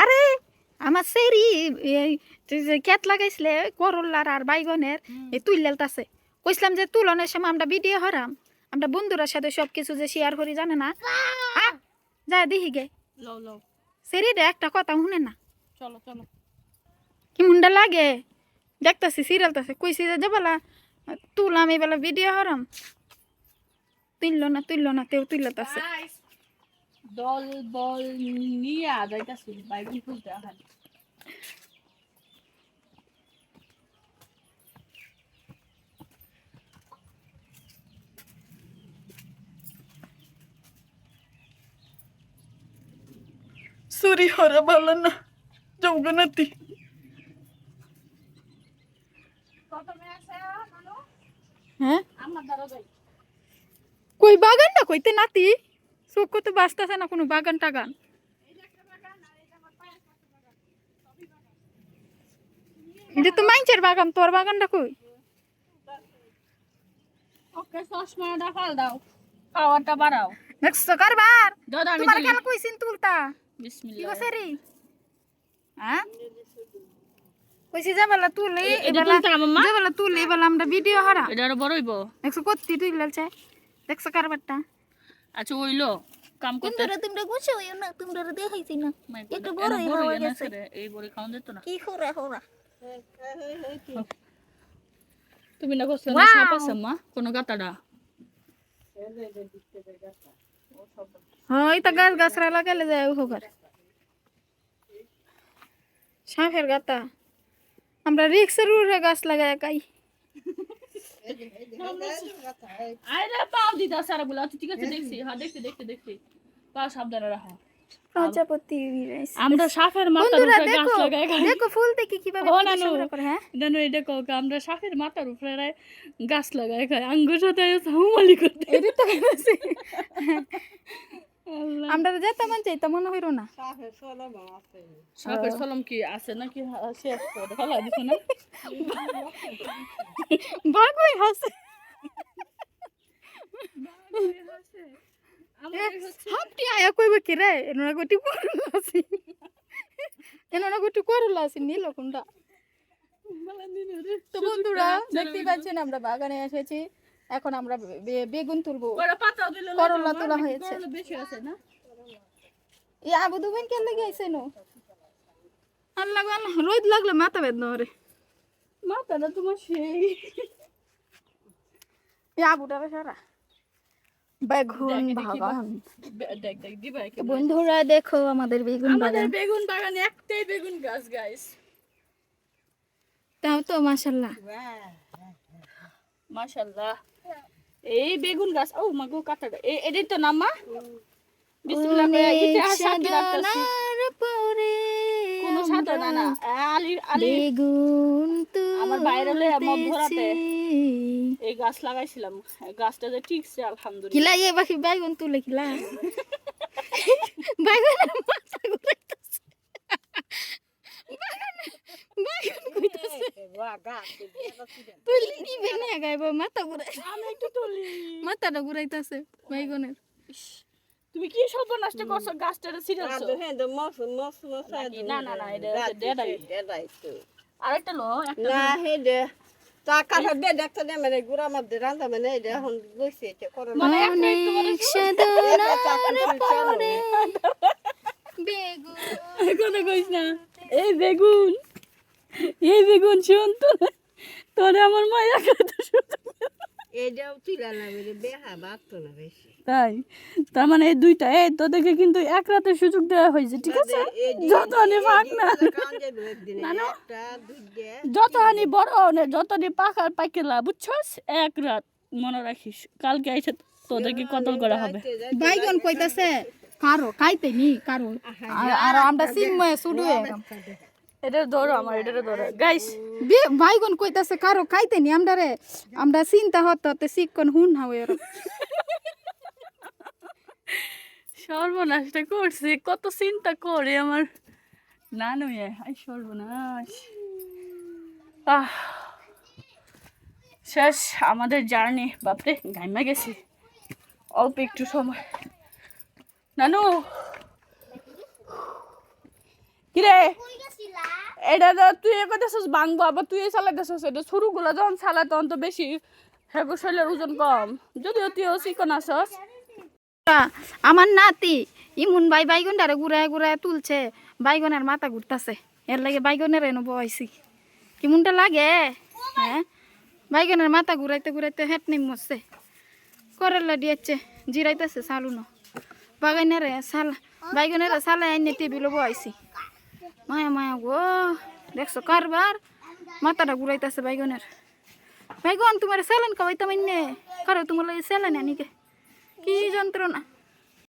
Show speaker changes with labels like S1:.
S1: আরে আমার সেরি ক্যাট লাগাইছিলে করল্লার আর বাইগনের এই তুইলালতাছে কইছিলাম যে তুলনের সময় আমরা ভিডিও হরাম। আমরা বন্ধুরা সাথে সব কিছু যে শেয়ার করি জানে না? যা দেখি গে। সেরি রে একটা কথা শুনে না।
S2: চলো চলো।
S1: কি মুন্ডা লাগে? দেখতাছি সিরিয়ালতাছে কইছি যে যাবালা তুলাম এবেলা ভিডিও হরাম। তুললো না তুললো না তেও তুলতাছে।
S2: গাইস দল বল নিয়ে যাইতাছি বাইবেল খুলতে
S1: সুরি হরা ভালো না জমগনাতি
S2: প্রথমে
S1: হ্যাঁ? কই বাগানটা কইতে নাতি? চোখ তো বাঁচতেছে না কোনো বাগান টাগান। এটা তো মাইনছের বাগান তোর বাগানটা কই?
S2: ওকে চশমাটা ফাল দাও পাওয়ারটা বাড়াও।
S1: দেখছ কারবার।
S2: দাদা আমি
S1: তোমার
S2: তুলি।
S1: খেলা কইছিন তুলতা? কি কইছে রে? হ্যাঁ? কইছি যাবেলা তুলে
S2: এটা
S1: এবেলা
S2: তুলতে আমার
S1: যাবেলা তুলে এবেলা আমরা ভিডিও হারা।
S2: এটা আরও বড় হইব
S1: তুই লালছে। দেখছ কারবারটা?
S2: আচ্ছা ওইলো কাম করতে
S1: তোমরা তোমরা গুছো না তোমরা দেখাইছি না। একটু
S2: বড়
S1: হয়ে
S2: হয়ে
S1: গেছে।
S2: এই বড় খাওয়া যেত না।
S1: কি করে হোরা।
S2: তুমি না কইছিলে
S1: Wow!
S2: সাপ আছে মা কোন গাতাডা।
S1: হয় তা গাছ গাছরা লাগালে যায় হোকার সাপের গাতা। আমরা রিক্সের উড়ে গাছ লাগাই একাই।
S2: আরে পাও দিদা সারা বলে ঠিক আছে দেখছি। হ্যাঁ দেখছি দেখছি দেখছি। পাও সাবধানে রাখো।
S1: প্রজাপতি
S2: আমরা সাপের মাথার উপরে গাছ লাগাই খাই
S1: দেখো ফুল দেখি কীভাবে সংগ্রহ করে হ্যাঁ?
S2: এটা আমরা সাপের মাথার উপরে গাছ লাগাই খাই। আঙ্গুর সাথে হাউমালি করতে।
S1: এটা তো। আমরা তো যেতে মন চাইতে মনে হইরো না।
S2: সলম কি আছে নাকি? শেষ করে ফেলা দিছে না?
S1: বাগুই হাসে? হাপটি আয়া কইব কি রে? গটি গটি নীল তো বন্ধুরা দেখতে পাচ্ছেন আমরা বাগানে এসেছি। এখন আমরা বেগুন তুলবো। করলা তোলা হয়েছে।
S2: করলা বেশি আছে না?
S1: ই আবু দুবেন কেন লেগে আইছে নো? আল্লাহ রোদ লাগলে মাথা বেদনা ওরে।
S2: মাথাটা তোমার সেই।
S1: ই সারা। বেগুন বাগান।
S2: বে- দেখ দেখ দিবা
S1: তো বন্ধুরা দেখো আমাদের বেগুন বাগান।
S2: বেগুন বাগানে একটাই বেগুন গাছ গাইস
S1: তাও তো মাশাল্লাহ
S2: মাশাআল্লাহ। এই বেগুন গাছ ও মাগো কাটাটা এই এটাই তো নাম মা? বিসমিল্লাহ করে ইতিহাস রাখতেছি
S1: পরে
S2: কোনো সাধনা না আলি আলি
S1: বেগুন
S2: আমার বাইরে মদ ধরাতে। এই গাছ লাগাইছিলাম। গাছটা যে ঠিকছে আলহামদুলিল্লাহ।
S1: কিলা ইয়ে বাকি বাইগুন তুলে কিলা? বাইগুনের মাথা ঘুরাইতেছে। বাইগুন কইতাছে তুই নিবে না গাইব মাথা ঘুরাই
S2: আমি একটু তুলি।
S1: মাথাটা ঘুরাইতাছে বাইগুনের
S2: তুমি কি সর্বনাষ্ট করছ? গাছটা ছিড়াছো? না না না এটা হচ্ছে দেড়াই। আরেকটা লো
S3: না হে দে তা কাটা বে দেখতে দে মানে গুড়া মধ্যে রান্না মানে এই এখন বসে এটা করে না
S1: অনেক সাধনার পরে বেগুন
S2: কথা কইস না এই বেগুন এই বেগুন শুন তো তোরে আমার মায়া
S3: না না
S2: তাই? তার মানে এই দুইটা এই তোদেরকে কিন্তু এক রাতে সুযোগ দেওয়া হয়েছে ঠিক আছে? যত হানি পাক না যত হানি বড় হনে যত হানি পাকার পাইকেলা বুঝছস? এক রাত মনে রাখিস কালকে এসে তোদেরকে কতল করা হবে।
S1: বাইগন কইতাছে কারও খাইতে নি কারও। আর- আমরা সিময়ে সুডু
S2: এটা ধরো আমার এটা ধরো। গাইস বে
S1: বাইগন কইতাছে কারও খাইতে নি আমরা রে আমরা চিন্তা হতে হতে শিক্ষণ হুন হাওয়ে
S2: সর্বনাশটা করছে কত চিন্তা করে আমার না নয় আই সর্বনাশ। আহ। শেষ আমাদের জার্নি বাপরে গাইমা গেছি। অল্প একটু সময়। নানু! কিরে? এটা তো তুই করতেছিস ভাঙবো আবার তুই চালাইতেছিস এটা। সরুগুলো যখন চালায় তখন তো বেশি হ্যাঁ শরীরের ওজন কম। যদিও তুইও চিকন আছস।
S1: আমার নাতি ইমুন ভাই বাইগনটারে ঘুরায় ঘুরায় তুলছে। বাইগনের মাথা ঘুরতাছে। এর লাগে বাইগনের এনে বয়সি কেমনটা লাগে? হ্যাঁ? বাইগনের মাথা ঘুরাইতে ঘুরাইতে হেট নিম মরছে। করেলা দিয়েছে জিরাইতেছে সালুনো বাগানেরে সাল বাইগনেরে সালে আইনে টেবিলে বয়সি মায়া মায়া গো। দেখছ, কারবার? মাথাটা ঘুরাইতেছে বাইগনের বাইগন তোমার স্যালেন খাওয়াইতাম এনে। কারও তোমার লাগে স্যালেন আনিকে কি যন্ত্রণা?